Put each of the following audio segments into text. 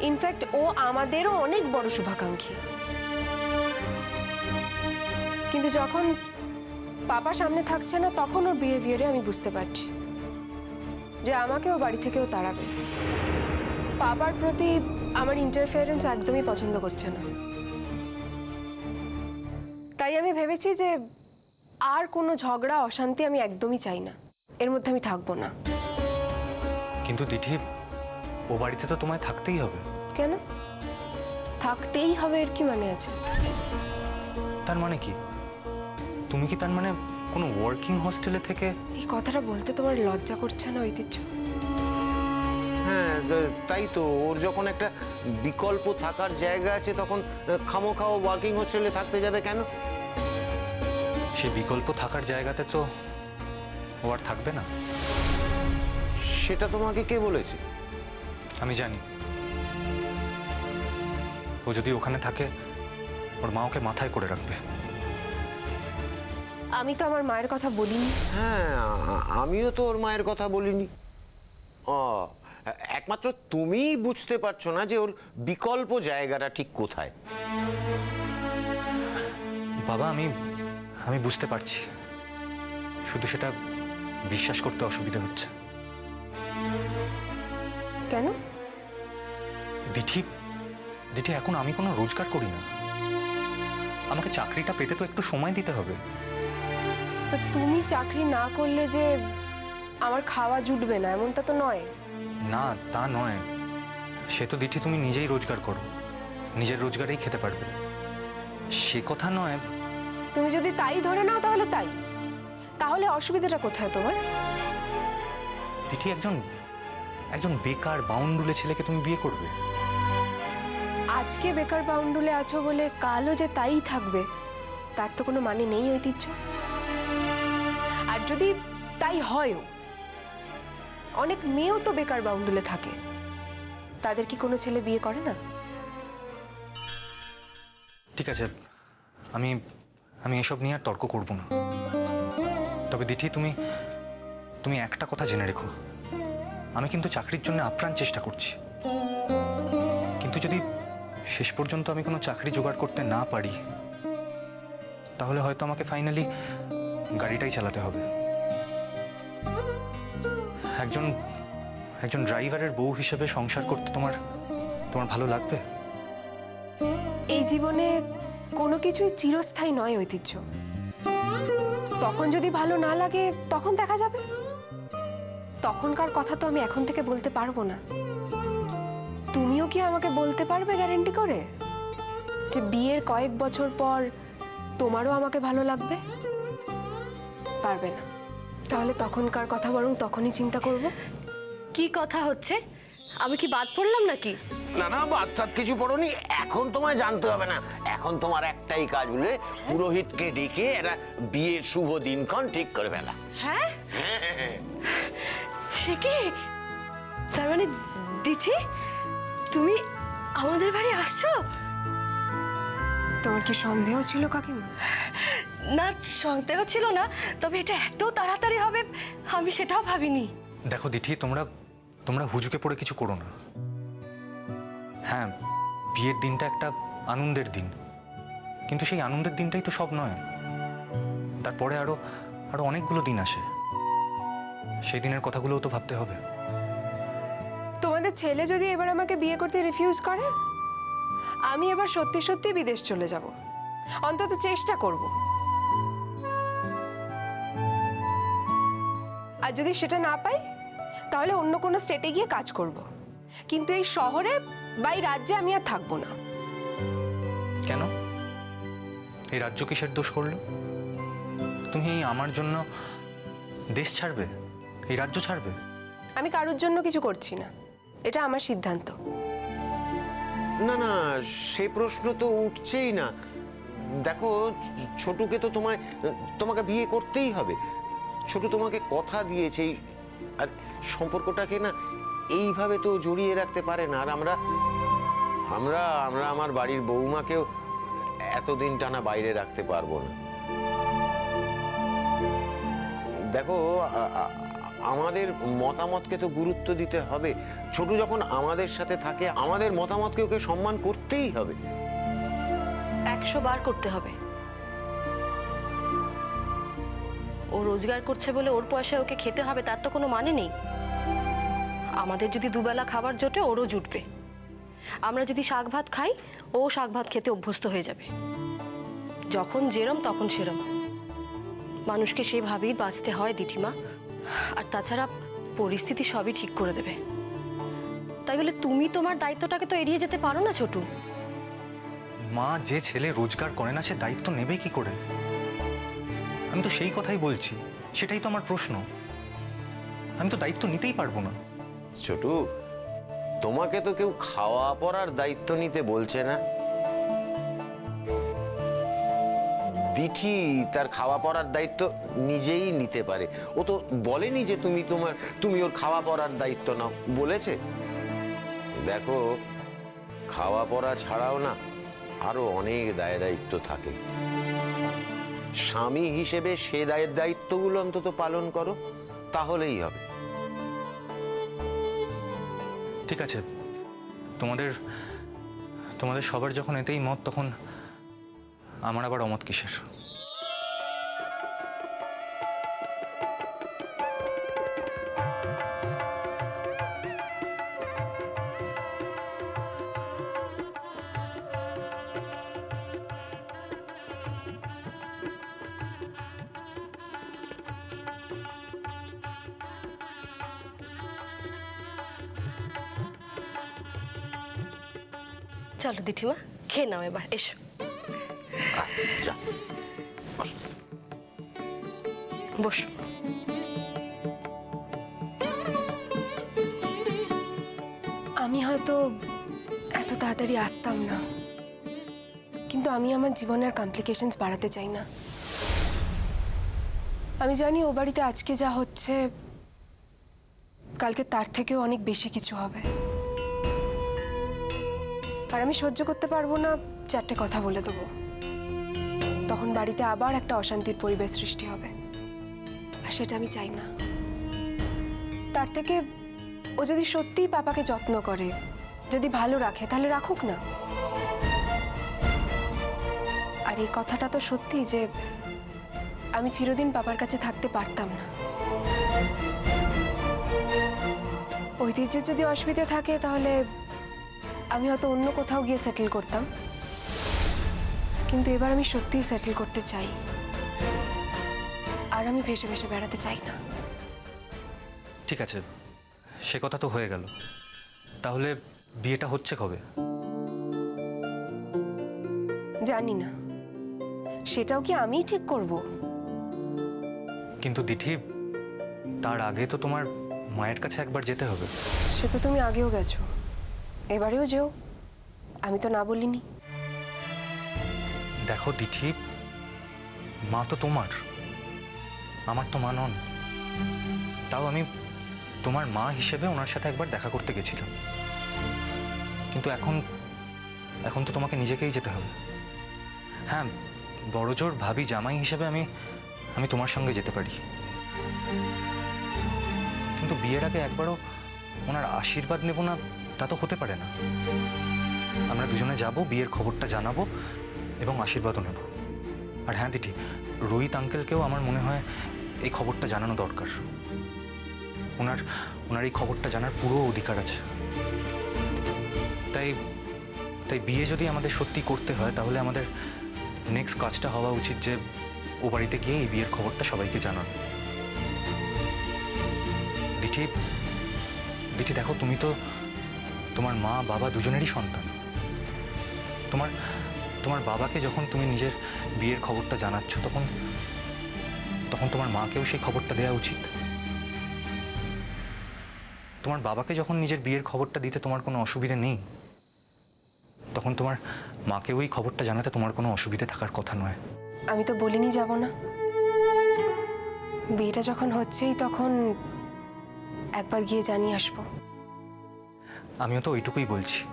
In fact ও আমাদেরও অনেক বড় শুভাকাঙ্ক্ষী। কিন্তু যখন পাপা সামনে থাকছে না, তখন ওর বিহেভিয়ারে আমি বুঝতে পারছি যে আমাকেও বাড়ি থেকেও তাড়াবে। পাপার প্রতি আমার ইন্টারফেয়ারেন্স একদমই পছন্দ করছে না। তাই আমি ভেবেছি যে আর কোনো ঝগড়া, অশান্তি আমি একদমই চাই না। এর মধ্যে আমি থাকব না। কিন্তু দিঠি ও বাড়িতে তো তোমায় থাকতেই হবে। কেন? থাকতেই হবে এর কি মানে আছে? তার মানে কি? তুমি কি তার মানে কোনো ওয়ার্কিং হোস্টেলে থেকে এই কথাটা বলতে তোমার লজ্জা করছে না ঐতিহ্য? হ্যাঁ তাই তো। ওর যখন একটা বিকল্প থাকার জায়গা আছে তখন খামো খাও ওয়ার্কিং হোস্টেলে থাকতে যাবে কেন? সে বিকল্প থাকার জায়গাতে তো ও আর থাকবে না। সেটা তোমাকে কে বলেছে? আমি জানি। ও যদি ওখানে থাকে ওর মা ওকে মাথায় করে রাখবে। আমি তো আমার মায়ের কথা বলিনি। হ্যাঁ আমিও তো ওর মায়ের কথা বলিনি। ও একমাত্র তুমিই বুঝতে পারছ না যে ওর বিকল্প জায়গাটা ঠিক কোথায়। বাবা আমি আমি বুঝতে পারছি। শুধু সেটা বিশ্বাস করতে অসুবিধা হচ্ছে। কেন? দিঠি দিঠি এখন আমি কোনো রোজগার করি না। আমাকে চাকরিটা পেতে তো একটু সময় দিতে হবে। তা তুমি চাকরি না করলে যে আমার খাওয়া জুটবে না এমনটা তো নয়। না তা নয়। সে তো দিঠি তুমি নিজেই রোজগার করো। নিজের রোজগারেই খেতে পারবে। সে কথা নয়। তুমি যদি তাই ধরে নাও তাহলে তাই। তাহলে অসুবিধাটা কোথায় তোমার? দিঠি একজন একজন বেকার বাউন্ডুলে ছেলেকে তুমি বিয়ে করবে? আজকে বেকার বাউন্ডুলে আছো বলে কালও যে তাই থাকবে তার তো কোনো মানে নেই ঐতিহ্য। আর যদি তাই হয়ও অনেক মেয়েও তো বেকার বাউন্ডুলে থাকে। তাদের কি কোনো ছেলে বিয়ে করে না? ঠিক আছে আমি আমি এসব নিয়ে আর তর্ক করব না। তবে দিঠি তুমি তুমি একটা কথা জেনে রেখো। আমি কিন্তু চাকরির জন্য আপ্রাণ চেষ্টা করছি। কিন্তু যদি শেষ পর্যন্ত আমি কোনো চাকরি জোগাড় করতে না পারি, তাহলে হয়তো আমাকে ফাইনালি গাড়িটাই চালাতে হবে। একজন একজন ড্রাইভারের বউ হিসেবে সংসার করতে তোমার তোমার ভালো লাগবে? এই জীবনে কোনো কিছুই চিরস্থায়ী নয় ঐতিহ্য। তখন যদি ভালো না লাগে, তখন দেখা যাবে। তখনকার কথা তো আমি এখন থেকে বলতে পারব না। তুমিও কি আমাকে বলতে পারবে গ্যারেন্টি করে? যে বিয়ের কয়েক বছর পর তোমারও আমাকে ভালো লাগবে? পারবে না। তাহলে তখনকার কথা বরং তখনই চিন্তা করব। কি কথা হচ্ছে? আমি কি বাদ পড়লাম নাকি? না না বাদ বাচ্চার কিছু পড়নি। এখন তোমায় জানতে হবে না। এখন তোমার একটাই কাজ বলে পুরোহিতকে ডেকে একটা বিয়ের শুভ দিনক্ষণ ঠিক করে ফেলা। হ্যাঁ? সে কি? তার মানে দিঠি তুমি আমাদের বাড়ি আসছো? তোমার কি সন্দেহ ছিল কাকিমা? না সন্দেহ ছিল না তবে এটা এত তাড়াতাড়ি হবে আমি সেটাও ভাবিনি। দেখো দিঠি তোমরা তোমরা হুজুকে পড়ে কিছু করো না। হ্যাঁ বিয়ের দিনটা একটা আনন্দের দিন। কিন্তু সেই আনন্দের দিনটাই তো সব নয়। তারপরে আরও আরও অনেকগুলো দিন আসে। সেই দিনের কথাগুলোও তো ভাবতে হবে। তোমাদের ছেলে যদি এবার আমাকে বিয়ে করতে রিফিউজ করে আমি এবার সত্যি সত্যি বিদেশ চলে যাব। অন্তত চেষ্টা করব। আর যদি সেটা না পাই তাহলে অন্য কোনো স্টেটে গিয়ে কাজ করব। কিন্তু এই শহরে বা এই রাজ্যে আমি আর থাকব না। কেন? এই রাজ্য কিসের দোষ করল? তুমি আমার জন্য দেশ ছাড়বে? এই রাজ্য ছাড়বে? আমি কারোর জন্য কিছু করছি না। এটা আমার সিদ্ধান্ত। না না সে প্রশ্ন তো উঠছেই না। দেখো ছোটুকে তো তোমায় তোমাকে বিয়ে করতেই হবে। ছোট তোমাকে কথা দিয়েছে আর সম্পর্কটাকে না এইভাবে তো জড়িয়ে রাখতে পারে না। আর আমরা আমরা আমরা আমার বাড়ির বৌমাকেও এতদিন টানা বাইরে রাখতে পারব না। দেখো আমাদের মতামতকে তো গুরুত্ব দিতে হবে। ছোট যখন আমাদের সাথে থাকে, আমাদের মতামতকে ওকে সম্মান করতেই হবে। একশো বার করতে হবে। ও রোজগার করছে বলে ওর পয়সায় ওকে খেতে হবে, তার তো কোনো মানে নেই। আমাদের যদি দুবেলা খাবার জোটে ওরও জুটবে আমরা যদি শাক ভাত খাই, ও শাক ভাত খেতে অভ্যস্ত হয়ে যাবে। যখন যেরম, তখন সেরম। মানুষকে সেভাবেই বাঁচতে হয় দিঠিমা আর তাছাড়া পরিস্থিতি সবই ঠিক করে দেবে। তাই বলে তুমি তোমার দায়িত্বটাকে তো এড়িয়ে যেতে পারো না ছোটু। মা যে ছেলে রোজগার করে না সে দায়িত্ব নেবে কি করে? আমি তো সেই কথাই বলছি সেটাই তো আমার প্রশ্ন। আমি তো দায়িত্ব নিতেই পারব না। ছোটু তোমাকে তো কেউ খাওয়া পড়ার দায়িত্ব নিতে বলছে না। দিঠি তার খাওয়া পড়ার দায়িত্ব নিজেই নিতে পারে। ও তো বলেনি যে তুমি তোমার, তুমি ওর খাওয়া পড়ার দায়িত্ব নাও। বলেছে। দেখো, খাওয়া পড়া ছাড়াও না আরও অনেক দায় দায়িত্ব থাকে। স্বামী হিসেবে সে দায়ের দায়িত্বগুলো অন্তত পালন করো, তাহলেই হবে। ঠিক আছে। তোমাদের তোমাদের সবার যখন এতেই মত, তখন আমার আবার অমত কিসের? চলো দিঠিমা খেয়ে নাও এবার এসো। বসো। আমি হয়তো এত তাড়াতাড়ি আসতাম না। কিন্তু আমি আমার জীবনের কমপ্লিকেশনস বাড়াতে চাই না। আমি জানি ও বাড়িতে আজকে যা হচ্ছে, কালকে তার থেকেও অনেক বেশি কিছু হবে। আর আমি সহ্য করতে পারব না, চারটে কথা বলে দেবো। তখন বাড়িতে আবার একটা অশান্তির পরিবেশ সৃষ্টি হবে। আর সেটা আমি চাই না। তার থেকে ও যদি সত্যিই পাপাকে যত্ন করে, যদি ভালো রাখে, তাহলে রাখুক না। আর এই কথাটা তো সত্যি যে আমি চিরদিন পাপার কাছে থাকতে পারতাম না। ঐতিহ্যের যদি অসুবিধা থাকে, তাহলে আমি হয়তো অন্য কোথাও গিয়ে সেটেল করতাম। কিন্তু এবার আমি সত্যিই সেটেল করতে চাই। আর আমি ভেসে ভেসে বেড়াতে চাই না। ঠিক আছে সে কথা তো হয়ে গেল। তাহলে বিয়েটা হচ্ছে কবে? জানি না। সেটাও কি আমিই ঠিক করব? কিন্তু দিঠি তার আগে তো তোমার মায়ের কাছে একবার যেতে হবে। সে তো তুমি আগেও গেছো। এবারেও যেও। আমি তো না বলিনি। দেখো দিঠি মা তো তোমার, আমার তো মা নন। তাও আমি তোমার মা হিসেবে ওনার সাথে একবার দেখা করতে গেছিলাম। কিন্তু এখন এখন তো তোমাকে নিজেকেই যেতে হবে। হ্যাঁ বড়জোর ভাবি জামাই হিসেবে আমি আমি তোমার সঙ্গে যেতে পারি। কিন্তু বিয়ের আগে একবারও ওনার আশীর্বাদ নেব না, তা তো হতে পারে না। আমরা দুজনে যাব, বিয়ের খবরটা জানাব এবং আশীর্বাদও নেব। আর হ্যাঁ দিদি, রোহিত আঙ্কেলকেও আমার মনে হয় এই খবরটা জানানো দরকার। ওনার ওনার এই খবরটা জানার পুরো অধিকার আছে। তাই তাই বিয়ে যদি আমাদের সত্যি করতে হয়, তাহলে আমাদের নেক্সট কাজটা হওয়া উচিত যে ও বাড়িতে গিয়ে এই বিয়ের খবরটা সবাইকে জানান। দিঠি দিঠি দেখো, তুমি তো তোমার মা, বাবা দুজনেরই সন্তান। তোমার তোমার বাবাকে যখন তুমি নিজের বিয়ের খবরটা জানাচ্ছ তখন তখন তোমার মাকেও সেই খবরটা দেওয়া উচিত। তোমার বাবাকে যখন নিজের বিয়ের খবরটা দিতে তোমার কোনো অসুবিধে নেই তখন তোমার মাকেও ওই খবরটা জানাতে তোমার কোনো অসুবিধে থাকার কথা নয়। আমি তো বলিনি যাব না। বিয়েটা যখন হচ্ছেই তখন একবার গিয়ে জানিয়ে আসব। আমিও তো ওইটুকুই বলছি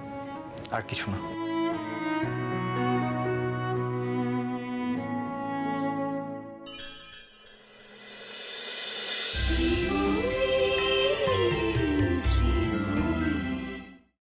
আর কিছু না।